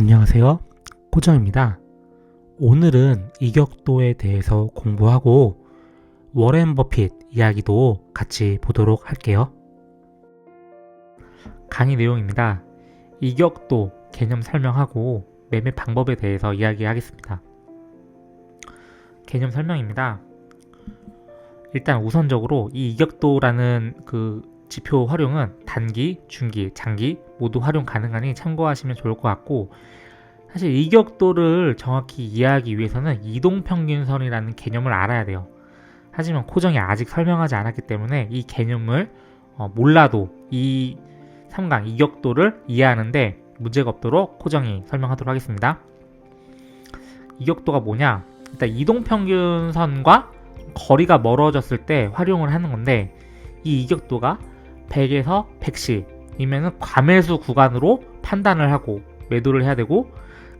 안녕하세요. 코정입니다. 오늘은 이격도에 대해서 공부하고 워렌 버핏 이야기도 같이 보도록 할게요. 강의 내용입니다. 이격도 개념 설명하고 매매 방법에 대해서 이야기하겠습니다. 개념 설명입니다. 일단 우선적으로 이 이격도라는 그 지표 활용은 단기, 중기, 장기 모두 활용 가능하니 참고하시면 좋을 것 같고 사실 이격도를 정확히 이해하기 위해서는 이동평균선이라는 개념을 알아야 돼요. 하지만 코정이 아직 설명하지 않았기 때문에 이 개념을 어, 몰라도 이 3강 이격도를 이해하는데 문제가 없도록 코정이 설명하도록 하겠습니다. 이격도가 뭐냐? 일단 이동평균선과 거리가 멀어졌을 때 활용을 하는 건데 이 이격도가 100에서 110이면은 과매수 구간으로 판단을 하고 매도를 해야 되고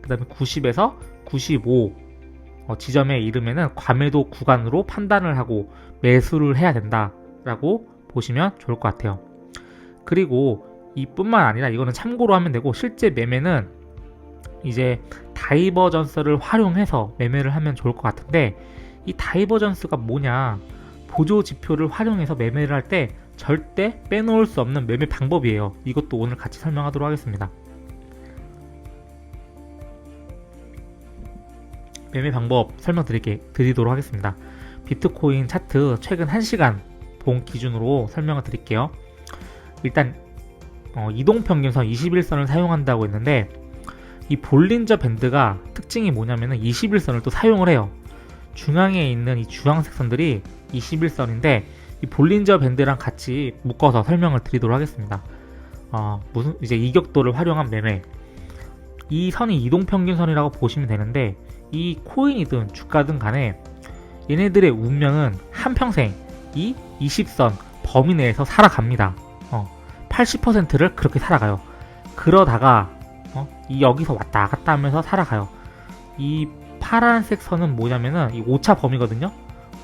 그 다음에 90에서 95 어, 지점에 이르면은 과매도 구간으로 판단을 하고 매수를 해야 된다라고 보시면 좋을 것 같아요. 그리고 이뿐만 아니라 이거는 참고로 하면 되고 실제 매매는 이제 다이버전스를 활용해서 매매를 하면 좋을 것 같은데 이 다이버전스가 뭐냐 보조 지표를 활용해서 매매를 할 때 절대 빼놓을 수 없는 매매 방법이에요. 이것도 오늘 같이 설명하도록 하겠습니다. 매매 방법 설명드릴게 드리도록 하겠습니다. 비트코인 차트 최근 1시간 본 기준으로 설명을 드릴게요. 일단 어, 이동평균선 21선을 사용한다고 했는데 이 볼린저 밴드가 특징이 뭐냐면 21선을 또 사용을 해요. 중앙에 있는 이 주황색 선들이 21선인데 이 볼린저 밴드랑 같이 묶어서 설명을 드리도록 하겠습니다. 어, 무슨 이제 이격도를 활용한 매매. 이 선이 이동 평균선이라고 보시면 되는데 이 코인이든 주가든 간에 얘네들의 운명은 한평생 이 20선 범위 내에서 살아갑니다. 어, 80%를 그렇게 살아가요. 그러다가 어, 이 여기서 왔다 갔다 하면서 살아가요. 이 파란색 선은 뭐냐면은 이 오차 범위거든요.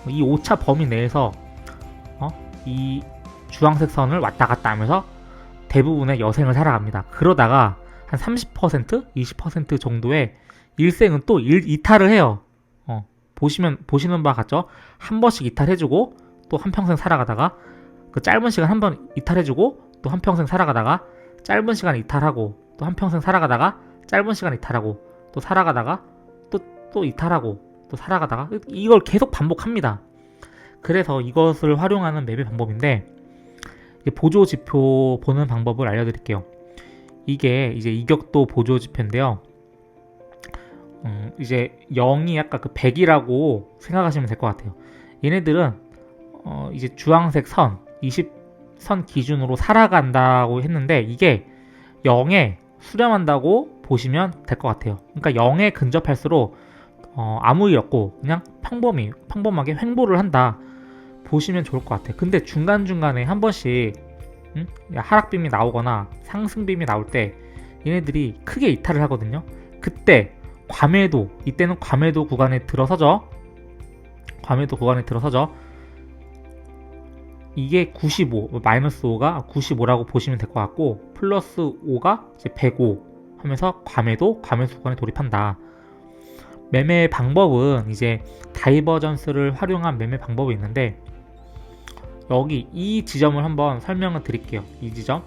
이 오차 범위 내에서 어, 이 주황색 선을 왔다 갔다 하면서 대부분의 여생을 살아갑니다. 그러다가 한 30%, 20% 정도의 일생은 또 일, 이탈을 해요. 어, 보시면 보시는 바와 같죠? 한 번씩 이탈해주고 또 한 평생 살아가다가 그 짧은 시간 한 번 이탈해주고 또 한 평생 살아가다가 짧은 시간 이탈하고 또 한 평생 살아가다가 짧은 시간 이탈하고 또 살아가다가 또 또 이탈하고 또 살아가다가 이걸 계속 반복합니다. 그래서 이것을 활용하는 매매 방법인데 보조 지표 보는 방법을 알려드릴게요. 이게 이제 이격도 보조 지표인데요. 음, 이제 0이 약간 그 100이라고 생각하시면 될 것 같아요. 얘네들은 어, 이제 주황색 선 20선 기준으로 살아간다고 했는데 이게 0에 수렴한다고 보시면 될 것 같아요. 그러니까 0에 근접할수록 어, 아무 일 없고 그냥 평범히 평범하게 횡보를 한다 보시면 좋을 것 같아요. 근데 중간 중간에 한 번씩 음? 하락빔이 나오거나 상승빔이 나올 때 얘네들이 크게 이탈을 하거든요. 그때 과매도 이때는 과매도 구간에 들어서죠. 과매도 구간에 들어서죠. 이게 95 마이너스 5가 95라고 보시면 될 것 같고 플러스 5가 이제 105 하면서 과매도 과매수 구간에 돌입한다. 매매 방법은 이제 다이버전스를 활용한 매매 방법이 있는데 여기 이 지점을 한번 설명을 드릴게요. 이 지점.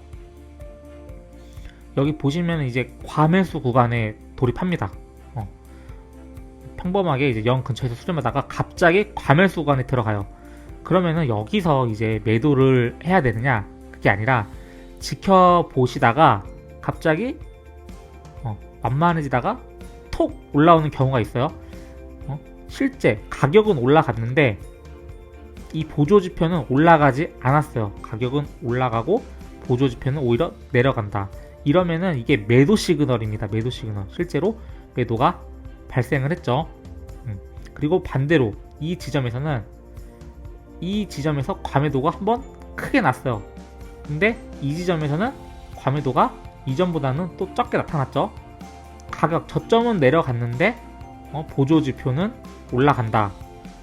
여기 보시면 이제 과매수 구간에 돌입합니다. 어. 평범하게 이제 0 근처에서 수렴하다가 갑자기 과매수 구간에 들어가요. 그러면은 여기서 이제 매도를 해야 되느냐? 그게 아니라 지켜보시다가 갑자기 어, 만만해지다가 톡 올라오는 경우가 있어요. 어? 실제 가격은 올라갔는데 이 보조 지표는 올라가지 않았어요. 가격은 올라가고 보조 지표는 오히려 내려간다. 이러면은 이게 매도 시그널입니다. 매도 시그널. 실제로 매도가 발생을 했죠. 음. 그리고 반대로 이 지점에서는 이 지점에서 과매도가 한번 크게 났어요. 근데 이 지점에서는 과매도가 이전보다는 또 적게 나타났죠. 가격 저점은 내려갔는데 어, 보조 지표는 올라간다.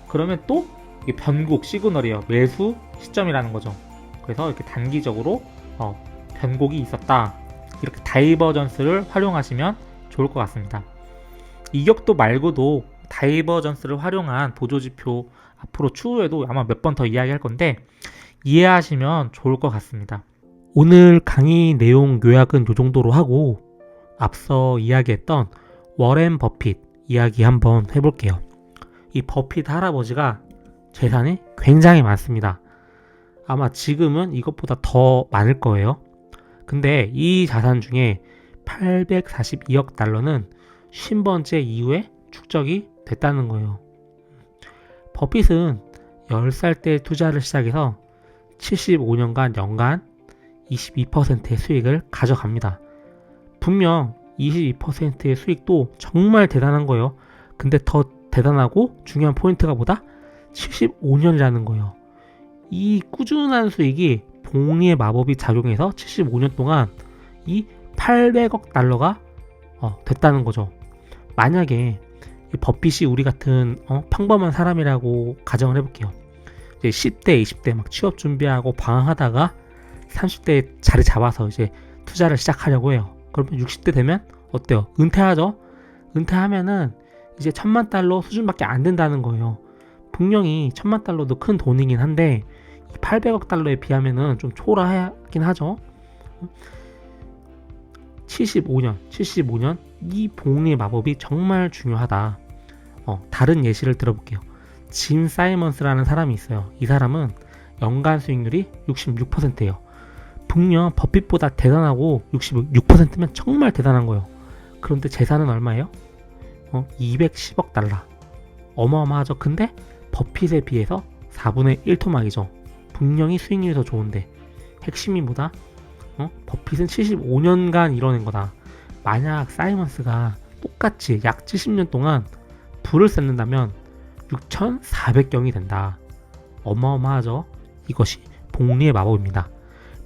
그러면 또 이게 변곡 시그널이에요. 매수 시점이라는 거죠. 그래서 이렇게 단기적으로 어, 변곡이 있었다. 이렇게 다이버전스를 활용하시면 좋을 것 같습니다. 이격도 말고도 다이버전스를 활용한 보조지표 앞으로 추후에도 아마 몇 번 더 이야기할 건데 이해하시면 좋을 것 같습니다. 오늘 강의 내용 요약은 이 정도로 하고 앞서 이야기했던 워렌 버핏 이야기 한번 해볼게요. 이 버핏 할아버지가 재산이 굉장히 많습니다. 아마 지금은 이것보다 더 많을 거예요. 근데 이 자산 중에 842억 달러는 50번째 이후에 축적이 됐다는 거예요. 버핏은 10살 때 투자를 시작해서 75년간 연간 22%의 수익을 가져갑니다. 분명 22%의 수익도 정말 대단한 거예요. 근데 더 대단하고 중요한 포인트가 뭐다? 75년이라는 거예요. 이 꾸준한 수익이 봉리의 마법이 작용해서 75년 동안 이 800억 달러가 어, 됐다는 거죠. 만약에 이 버핏이 우리 같은 어, 평범한 사람이라고 가정을 해볼게요. 이제 10대, 20대 막 취업 준비하고 방황하다가 30대에 자리 잡아서 이제 투자를 시작하려고 해요. 그러면 60대 되면 어때요? 은퇴하죠? 은퇴하면은 이제 천만 달러 수준밖에 안 된다는 거예요. 분명히 천만 달러도 큰 돈이긴 한데 800억 달러에 비하면은 좀 초라하긴 하죠. 75년, 75년 이 복리의 마법이 정말 중요하다. 어, 다른 예시를 들어볼게요. 짐 사이먼스라는 사람이 있어요. 이 사람은 연간 수익률이 66%예요. 분명 버핏보다 대단하고 66%면 정말 대단한 거예요. 그런데 재산은 얼마예요? 어, 210억 달러. 어마어마하죠. 근데 버핏에 비해서 4분의 1 토막이죠. 분명히 수익률이 더 좋은데 핵심이 뭐다? 어? 버핏은 75년간 이뤄낸 거다. 만약 사이먼스가 똑같이 약 70년 동안 불을 쌓는다면 6,400경이 된다. 어마어마하죠? 이것이 복리의 마법입니다.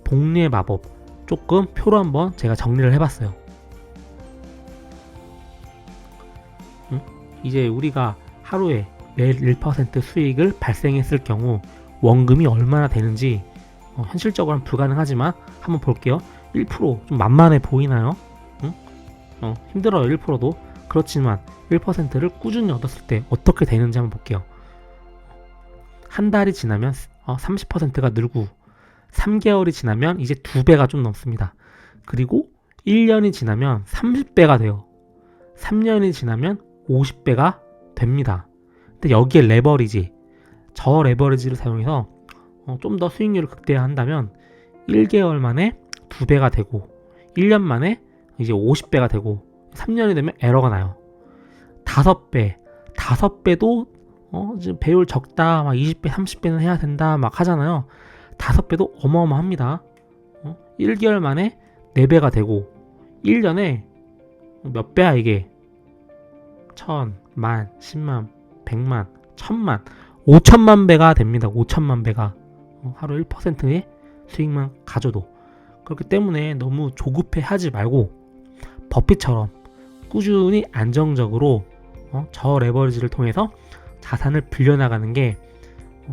복리의 마법. 조금 표로 한번 제가 정리를 해봤어요. 응? 이제 우리가 하루에 매일 1% 수익을 발생했을 경우 원금이 얼마나 되는지 어, 현실적으로는 불가능하지만 한번 볼게요. 1%좀 만만해 보이나요? 응? 어, 힘들어요 1%도 그렇지만 1%를 꾸준히 얻었을 때 어떻게 되는지 한번 볼게요. 한 달이 지나면 어, 30%가 늘고 3개월이 지나면 이제 2배가 좀 넘습니다. 그리고 1년이 지나면 30배가 돼요. 3년이 지나면 50배가 됩니다. 근데 여기에 레버리지, 저 레버리지를 사용해서 어, 좀더 수익률을 극대화한다면 1개월 만에 2배가 되고 1년 만에 이제 50배가 되고 3년이 되면 에러가 나요. 5배, 5배도 어, 지금 배율 적다, 막 20배, 30배는 해야 된다, 막 하잖아요. 5배도 어마어마합니다. 어? 1개월 만에 4배가 되고 1년에 몇 배야 이게? 천, 만, 십만, 백만, 천만, 오천만 배가 됩니다. 오천만 배가. 어, 하루 1%의 수익만 가져도. 그렇기 때문에 너무 조급해 하지 말고 버핏처럼 꾸준히 안정적으로 어, 저 레버리지를 통해서 자산을 불려나가는 게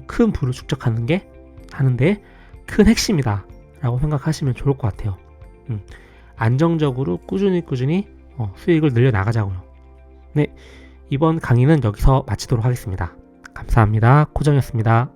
큰 부를 축적하는 게 하는데 큰 핵심이다 라고 생각하시면 좋을 것 같아요. 음, 안정적으로 꾸준히 꾸준히 어, 수익을 늘려 나가자고요. 네 이번 강의는 여기서 마치도록 하겠습니다. 감사합니다. 코정이었습니다